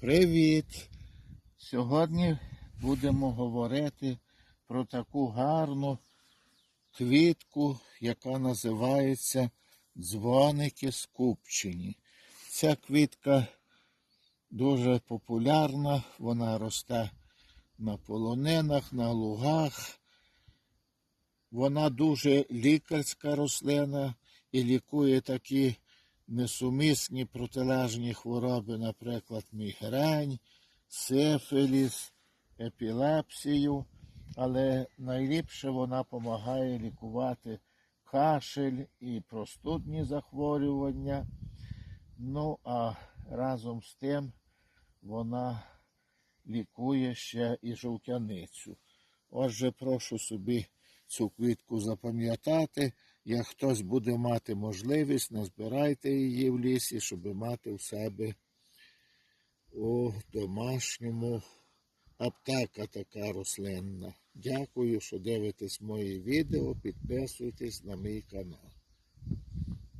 Привіт! Сьогодні будемо говорити про таку гарну квітку, яка називається дзвоники скупчені. Ця квітка дуже популярна, вона росте на полонинах, на лугах. Вона дуже лікарська рослина і лікує такі несумісні протилежні хвороби, наприклад, мігрень, сифіліс, епілепсію, але найліпше вона допомагає лікувати кашель і простудні захворювання. Ну, а разом з тим вона лікує ще і жовтяницю. Отже, прошу собі цю квітку запам'ятати. Як хтось буде мати можливість, назбирайте її в лісі, щоб мати у себе у домашньому аптека така рослинна. Дякую, що дивитесь мої відео. Підписуйтесь на мій канал.